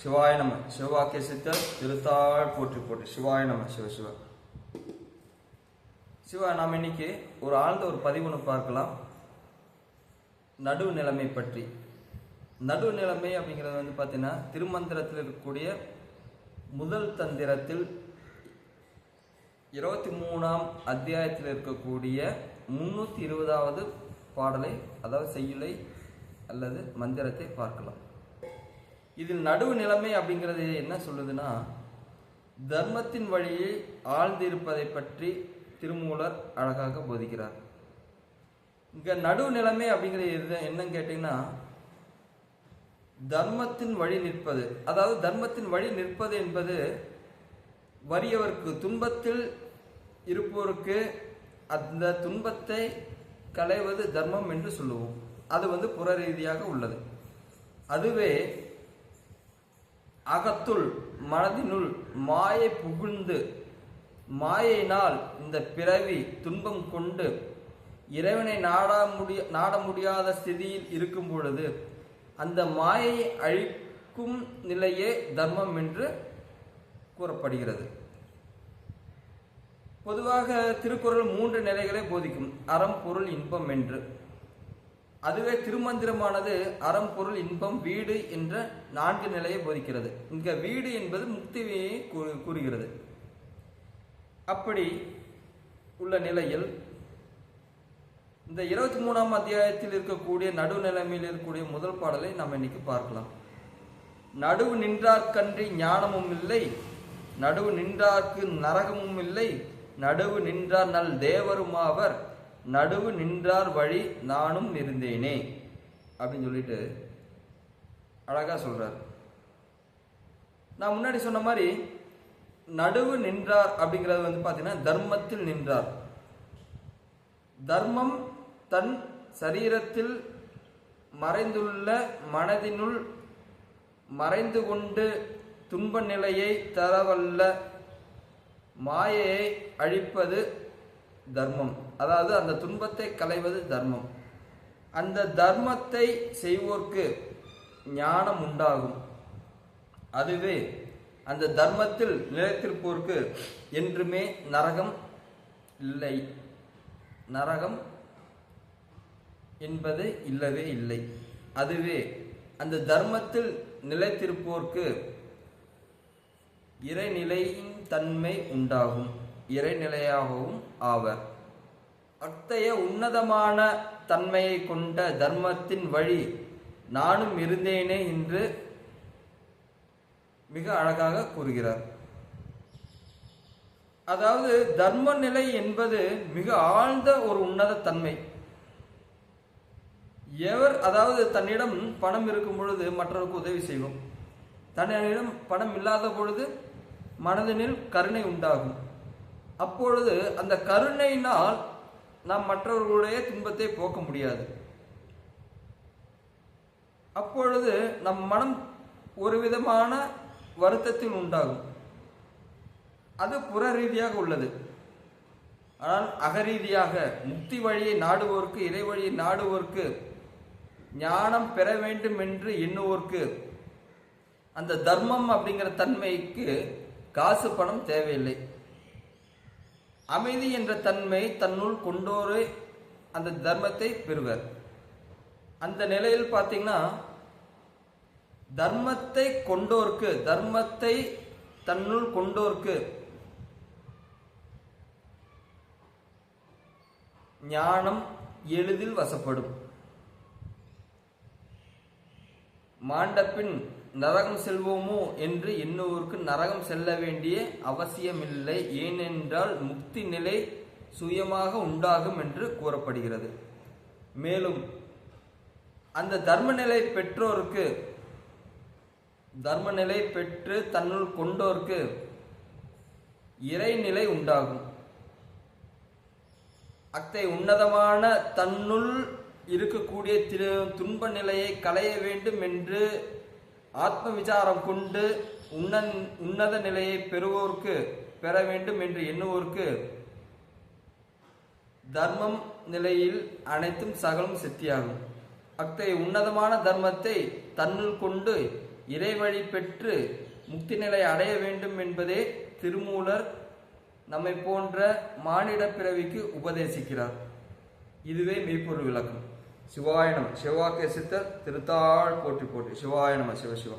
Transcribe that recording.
சிவாய நம. சிவவாக்கிய சித்தர் திருத்தாள் போற்றி போட்டு சிவாய நம சிவ சிவ. சிவா நாம் இன்னைக்கு ஒரு ஆழ்ந்த ஒரு பதிவு ஒன்று பார்க்கலாம். நடுவு நிலைமை பற்றி. நடுவு நிலைமை அப்படிங்கிறது வந்து பார்த்தீங்கன்னா திருமந்திரத்தில் இருக்கக்கூடிய முதல் தந்திரத்தில் இருபத்தி மூணாம் அத்தியாயத்தில் இருக்கக்கூடிய முன்னூற்றி இருபதாவது பாடலை அதாவது செய்யுளை அல்லது மந்திரத்தை பார்க்கலாம். இதில் நடுவு நிலைமை அப்படிங்கிறது என்ன சொல்லுதுன்னா தர்மத்தின் வழியில் ஆழ்ந்திருப்பதை பற்றி திருமூலர் அழகாக போதிக்கிறார். இங்கே நடுவு நிலைமை அப்படிங்கிறது எது- என்னன்னு கேட்டிங்கன்னா தர்மத்தின் வழி நிற்பது. அதாவது தர்மத்தின் வழி நிற்பது என்பது வறியவருக்கு துன்பத்தில் இருப்போருக்கு அந்த துன்பத்தை களைவது தர்மம் என்று சொல்லுவோம். அது வந்து புற ரீதியாக உள்ளது. அதுவே அகத்துள் மனதினுள் மாயை புகுந்து மாயினால் இந்த பிறவி துன்பம் கொண்டு இறைவனை நாட முடிய நாட முடியாத ஸ்திதியில் இருக்கும் பொழுது அந்த மாயை அழிக்கும் நிலையே தர்மம் என்று கூறப்படுகிறது. பொதுவாக திருக்குறள் மூன்று நிலைகளை போதிக்கும் அறம் பொருள் இன்பம் என்று. அதுவே திருமந்திரமானது அறம் பொருள் இன்பம் வீடு என்ற நான்கு நிலையை போதிக்கிறது. இங்க வீடு என்பது முக்தியை கூ- கூறுகிறது. அப்படி உள்ள நிலையில் இந்த இருபத்தி மூணாம் அத்தியாயத்தில் இருக்கக்கூடிய நடுநிலைமையில் இருக்கக்கூடிய முதல் பாடலை நாம் இன்னைக்கு பார்க்கலாம். நடுவு நின்றார்க்கன்றி ஞானமும் இல்லை நடுவு நின்றார்க்கு நரகமும் இல்லை நடுவு நின்றார் நல் தேவருமாவர் நடுவு நின்றார் வழி நானும் இருந்தேனே. அப்படின்னு சொல்லிட்டு அழகாக சொல்கிறார் நான் முன்னாடி சொன்ன மாதிரி நடுவு நின்றார் அப்படிங்கிறது வந்து பார்த்தீங்கன்னா தர்மத்தில் நின்றார். தர்மம் தன் சரீரத்தில் மறைந்துள்ள மனதினுள் மறைந்து கொண்டு துன்ப நிலையை தரவல்ல. மாயையை அழிப்பது தர்மம். அதாவது அந்த துன்பத்தை களைவது தர்மம். அந்த தர்மத்தை செய்வோர்க்கு ஞானம் உண்டாகும். அதுவே அந்த தர்மத்தில் நிலைத்திருப்போர்க்கு என்றுமே நரகம் இல்லை. நரகம் என்பது இல்லவே இல்லை. அதுவே அந்த தர்மத்தில் நிலைத்திருப்போர்க்கு இறைநிலையின் தன்மை உண்டாகும். இறைநிலையாகவும் ஆவர். அத்தகைய உன்னதமான தன்மையை கொண்ட தர்மத்தின் வழி நானும் இருந்தேனே என்று மிக அழகாக கூறுகிறார். அதாவது தர்ம நிலை என்பது மிக ஆழ்ந்த ஒரு உன்னத தன்மை. எவர் அதாவது தன்னிடம் பணம் இருக்கும் பொழுது மற்றவருக்கு உதவி செய்வோம். தன்னிடம் பணம் இல்லாத பொழுது மனதினில் கருணை உண்டாகும். அப்பொழுது அந்த கருணையினால் நாம் மற்றவர்களுடைய துன்பத்தை போக்க முடியாது. அப்பொழுது நம் மனம் ஒரு விதமான வருத்தத்தில் உண்டாகும். அது புற ரீதியாக உள்ளது. ஆனால் அகரீதியாக முக்தி வழியை நாடுவோருக்கு இறை வழியை நாடுவோருக்கு ஞானம் பெற வேண்டும் என்று எண்ணுவோருக்கு அந்த தர்மம் அப்படிங்கிற தன்மைக்கு காசு பணம் தேவையில்லை. அமைதி என்ற தன்மை தன்னுள் கொண்டோரே அந்த தர்மத்தை பெறுவர். அந்த நிலையில் பார்த்தீங்கன்னா தர்மத்தை கொண்டோர்க்கு தர்மத்தை தன்னுள் கொண்டோர்க்கு ஞானம் எளிதில் வசப்படும். மாண்டப்பின் நரகம் செல்வோமோ என்று எண்ணுவோருக்கு நரகம் செல்ல வேண்டிய அவசியமில்லை ஏனென்றால் முக்தி நிலை சுயமாக உண்டாகும் என்று கூறப்படுகிறது. மேலும் அந்த தர்ம நிலை பெற்றோருக்கு தர்ம நிலை பெற்று தன்னுள் கொண்டோர்க்கு இறைநிலை உண்டாகும். அத்தை உன்னதமான தன்னுள் இருக்கக்கூடிய திரு துன்ப நிலையை களைய வேண்டும் என்று ஆத்ம விசாரம் கொண்டு உன்னன் உன்னத நிலையை பெறுவோருக்கு பெற வேண்டும் என்று எண்ணுவோருக்கு தர்மம் நிலையில் அனைத்தும் சகலம் சித்தியாகும். அத்தகைய உன்னதமான தர்மத்தை தன்னுள் கொண்டு இறைவழி பெற்று முக்தி நிலை அடைய வேண்டும் என்பதே திருமூலர் நம்மை போன்ற மானிட பிறவிக்கு உபதேசிக்கிறார். இதுவே மெய்ப்பொருள் விளக்கம். சிவாய நம. சிவாக்கிய சித்தர் திருத்தாள் போட்டி போட்டி சிவாய நம சிவ சிவா